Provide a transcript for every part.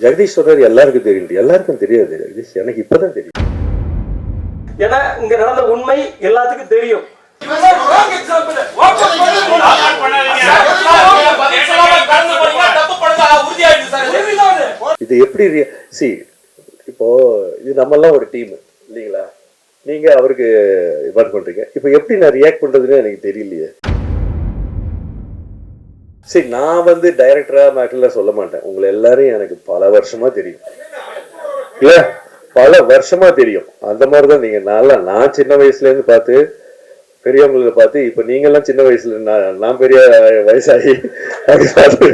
ஜெகதீஷ் சொல்றாரு எல்லாருக்கும் தெரியும் எல்லாருக்கும் தெரியாது ஜெகதீஷ் எனக்கு இப்பதான் தெரியும் ஏன்னா இங்க நடந்த உண்மை எல்லாத்துக்கும் தெரியும் இது எப்படி சி இப்போ இது நம்மெல்லாம் ஒரு டீம் இல்லைங்களா நீங்க அவருக்கு இவாட் பண்றீங்க இப்போ எப்படி நான் ரியாக்ட் பண்றதுன்னு எனக்கு தெரியலையே சரி நான் வந்து டைரக்டரா மேட்டர்ல சொல்ல மாட்டேன். உங்களை எல்லாரும் எனக்கு பல வருஷமா தெரியும். இல்ல பல வருஷமா தெரியும். அந்த மாதிரிதான் நீங்க நல்லா நான் சின்ன வயசுல இருந்து பார்த்து பெரியவங்களை பார்த்து இப்ப நீங்க எல்லாம் சின்ன வயசுல நான் நான் பெரிய வயசாகி அப்படி பார்த்து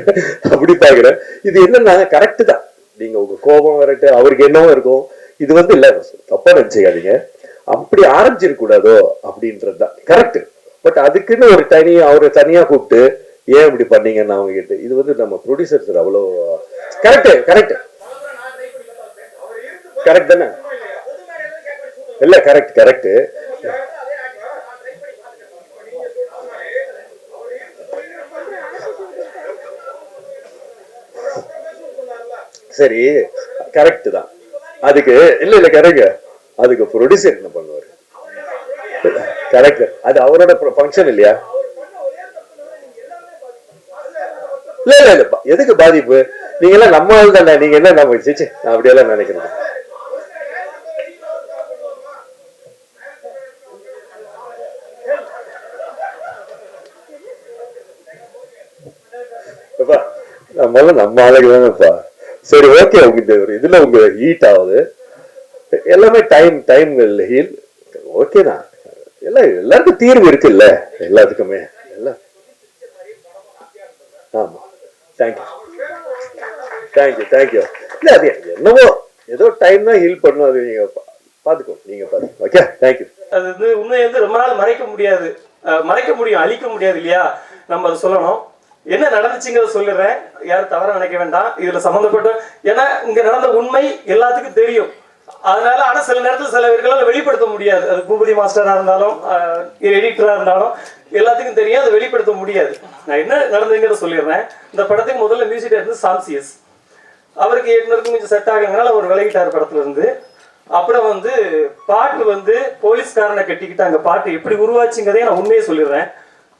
அப்படி பாக்குறேன் இது என்னன்னா கரெக்ட் தான். நீங்க உங்க கோபம் வரட்டு அவருக்கு என்னவோ இருக்கும். இது வந்து இல்ல தப்பா நினைச்சுக்காதீங்க. அப்படி ஆரம்பிச்சிருக்கூடாதோ அப்படின்றது தான் கரெக்ட் பட் அதுக்குன்னு ஒரு தனி அவரை தனியா கூப்பிட்டு ஏன் இப்படி பண்ணீங்கன்னு அவங்க கிட்ட இது வந்து நம்ம ப்ரொடியூசர் சார் அவ்வளோ கரெக்ட் கரெக்ட் கரெக்ட் தானே? இல்ல கரெக்ட் கரெக்ட் சரி கரெக்ட் தான். அதுக்கு இல்ல இல்ல கரெக்ட் அதுக்கு ப்ரொடியூசர் என்ன பண்ணுவாரு? கரெக்ட் அது அவரோட ஃபங்க்ஷன் இல்லையா? இல்ல இல்ல இல்ல. எதுக்கு பாதிப்பு? நீங்க எல்லாம் நம்ம ஆள் தானே. நீங்க என்ன நம்ம சிச்சு நான் அப்படியெல்லாம் நினைக்கிறேன் முதல்ல நம்ம ஆளுக்கு தானேப்பா சரி ஓகே உங்க ஒரு இதுல உங்க ஹீட் ஆகுது. எல்லாமே டைம் டைம் ஹீல் ஓகே தான். எல்லாம் எல்லாருக்கும் தீர்வு இருக்குல்ல? எல்லாத்துக்குமே. எல்லாம். ஆமா. தேங்க்யூ தேங்க்யூ தேங்க்யூ இல்ல அது என்னவோ ஏதோ டைம் தான் ஹீல் பண்ணும் அது நீங்கள் பா- நீங்கள் நீங்க பாருங்க ஓகே தேங்க்யூ அது வந்து உண்மையை வந்து ரொம்ப நாள் மறைக்க முடியாது. மறைக்க முடியும் அழிக்க முடியாது இல்லையா? நம்ம அதை சொல்லணும். என்ன நடந்துச்சுங்கிறத சொல்லிடுறேன். யாரும் தவற நினைக்க வேண்டாம். இதில் சம்மந்தப்பட்ட ஏன்னா இங்கே நடந்த உண்மை எல்லாத்துக்கும் தெரியும். அதனால ஆனா சில நேரத்தில் சில பேர்களால் வெளிப்படுத்த முடியாது. அது பூபதி மாஸ்டரா இருந்தாலும் எடிட்டரா இருந்தாலும் எல்லாத்துக்கும் தெரியும் அதை வெளிப்படுத்த முடியாது. நான் என்ன நடந்ததுங்கிறத சொல்லிடுறேன். இந்த படத்துக்கு முதல்ல மியூசிக் இருந்து சாம்சியஸ். அவருக்கு இயக்குனருக்கும் கொஞ்சம் செட் ஆகுங்கனால அவர் விலகிட்டார் படத்துல இருந்து அப்புறம் வந்து பாட்டு வந்து போலீஸ்காரனை கட்டிக்கிட்டு அங்க பாட்டு எப்படி உருவாச்சுங்கிறதையும் நான் உண்மையை சொல்லிடுறேன்.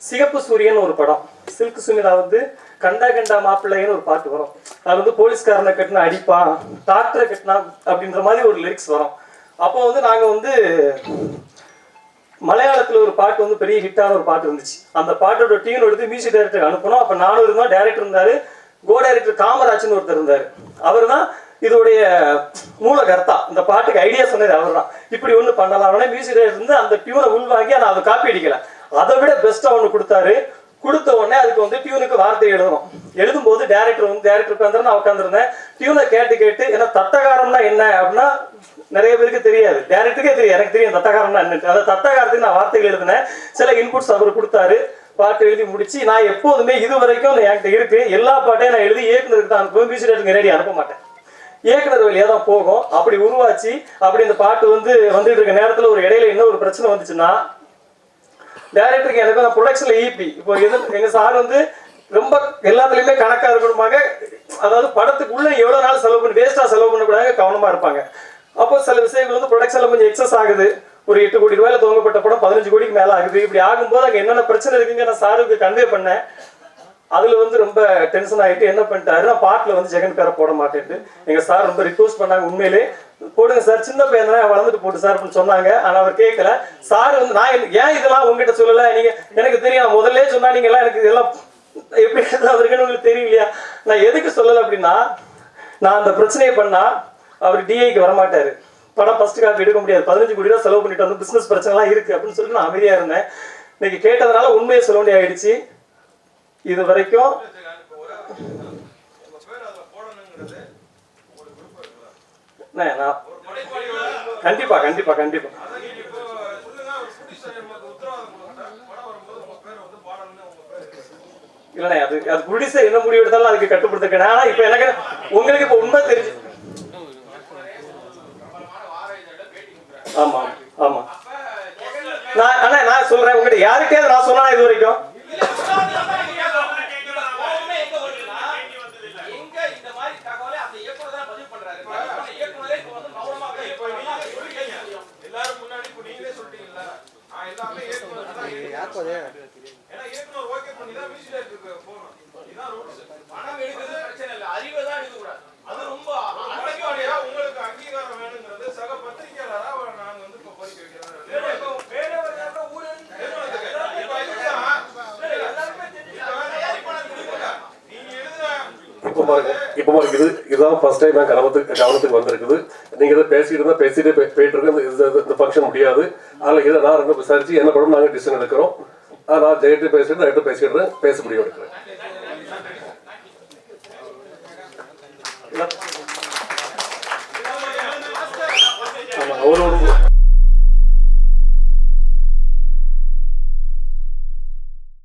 சிகப்பு சூரியன் ஒரு படம். சில்க் சுமிதா வந்து கண்டா கண்டா மாப்பிள்ளைன்னு ஒரு பாட்டு வரும். அது வந்து போலீஸ்காரனை கட்டினா அடிப்பான் டாக்டரை கட்டினா அப்படின்ற மாதிரி ஒரு லிரிக்ஸ் வரும். அப்போ வந்து நாங்கள் வந்து மலையாளத்தில் ஒரு பாட்டு வந்து பெரிய ஹிட்டான ஒரு பாட்டு இருந்துச்சு. அந்த பாட்டோட டியூன் எடுத்து மியூசிக் டைரக்டருக்கு அனுப்பணும் அப்போ நானும் இருந்தோம் டைரக்டர் இருந்தார் கோ டைரக்டர் காமராஜ்னு ஒருத்தர் இருந்தார். அவர் தான் இதோடைய மூலகர்த்தா இந்த பாட்டுக்கு ஐடியா சொன்னது அவர் தான் இப்படி ஒன்று பண்ணலாம். மியூசிக் டைரக்டர் இருந்து அந்த டியூனை உள்வாங்கி நான் அதை காப்பி அடிக்கல. அதை விட பெஸ்ட்டாக ஒன்று கொடுத்தாரு கொடுத்த உடனே அதுக்கு வந்து டியூனுக்கு வார்த்தை எழுதணும். எழுதும்போது டேரக்டர் வந்து டேரக்டர் உட்காந்துரு நான் உட்காந்துருந்தேன் டியூனை கேட்டு கேட்டு ஏன்னா தத்தகாரம்னா என்ன அப்படின்னா நிறைய பேருக்கு தெரியாது. டேரக்டருக்கே தெரியும் எனக்கு தெரியும் தத்தகாரம்னா என்ன. அந்த தத்தகாரத்துக்கு நான் வார்த்தைகள் எழுதினேன். சில இன்புட்ஸ் அவர் கொடுத்தாரு. பாட்டு எழுதி முடிச்சு நான் எப்போதுமே இது வரைக்கும் என்கிட்ட இருக்கு. எல்லா பாட்டையும் நான் எழுதி இயக்குனருக்கு தான் அனுப்புவேன். மியூசிக் டைரக்டர் நேரடி அனுப்ப மாட்டேன். இயக்குனர் வழியாக தான் போகும். அப்படி உருவாச்சு. அப்படி இந்த பாட்டு வந்து வந்துட்டு இருக்க நேரத்தில் ஒரு இடையில என்ன ஒரு பிரச்சனை வந்துச்சுன்னா டேரக்டருக்கு எனக்கு அந்த ப்ரொடக்ஷன்ல ஈபி இப்போ எங்க சார் வந்து ரொம்ப எல்லாத்துலயுமே கணக்கா இருக்கணுமாங்க அதாவது படத்துக்குள்ள எவ்வளவு நாள் செலவு பண்ணி வேஸ்டா செலவு பண்ணக்கூடாது கவனமா இருப்பாங்க. அப்போ சில விஷயங்கள் வந்து ப்ரொடக்ஷன்ல கொஞ்சம் எக்ஸஸ் ஆகுது. ஒரு எட்டு கோடி ரூபாயில துவங்கப்பட்ட படம் பதினஞ்சு கோடிக்கு மேல ஆகுது. இப்படி ஆகும்போது அங்க என்னென்ன பிரச்சனை இருக்குங்க நான் சாருக்கு கன்வே பண்ணேன். அதுல வந்து ரொம்ப டென்ஷன் ஆகிட்டு என்ன பண்ணிட்டாரு? நான் வந்து ஜெகன் பேரை போட மாட்டேன்ட்டு. எங்க சார் ரொம்ப ரிக்வஸ்ட் பண்ணாங்க உண்மையிலே. போடுங்க சார் சின்ன பையன் தானே வளர்ந்துட்டு போட்டு சார் அப்படின்னு சொன்னாங்க. ஆனா அவர் கேட்கல சார் வந்து நான் ஏன் இதெல்லாம் உங்ககிட்ட சொல்லல? நீங்க எனக்கு தெரியும். முதல்ல சொன்னா நீங்க எல்லாம் எனக்கு இதெல்லாம் எப்படி அவருக்குன்னு உங்களுக்கு தெரியலையா? நான் எதுக்கு சொல்லல அப்படின்னா நான் அந்த பிரச்சனையை பண்ணா அவர் டிஐக்கு வரமாட்டாரு. படம் ஃபர்ஸ்ட் காப்பி எடுக்க முடியாது. பதினஞ்சு கோடி ரூபா செலவு பண்ணிட்டு வந்து பிசினஸ் பிரச்சனைலாம் இருக்கு அப்படின்னு சொல்லிட்டு நான் அமைதியா இருந்தேன். இன்னைக்கு கேட்டதுனால உண்மையை சொல்ல வேண்டிய ஆயிடுச்சு இது வரைக்கும் கண்டிப்பா கண்டிப்பா கண்டிப்பா. இல்லண்ணே அது அது ப்ரொடியூசர் என்ன முடிவு எடுத்தாலும் அதுக்கு கட்டுப்படுத்திருக்கேன். ஆனா இப்ப எனக்கு உங்களுக்கு இப்ப உண்மை தெரிஞ்சு ஆமா ஆமா. நான் அண்ணா நான் சொல்றேன். உங்ககிட்ட யாருக்கே நான் சொன்னா இது வரைக்கும்? இப்போ பாருங்க இப்போ இது இதுதான் ஃபர்ஸ்ட் டைம் கவனத்துக்கு கவனத்துக்கு வந்திருக்குது. நீங்கள் இதை பேசிட்டு தான் பேசிட்டு போயிட்டு இருக்கு. இந்த ஃபங்க்ஷன் முடியாது. அதில் இதை நான் ரெண்டு விசாரிச்சு என்ன பண்ணணும் நாங்க டிசிஷன் எடுக்கிறோம். நான் ஜெயிட்டு பேசிட்டு ரைட்டு எடுத்து பேச முடியும் எடுக்கிறேன்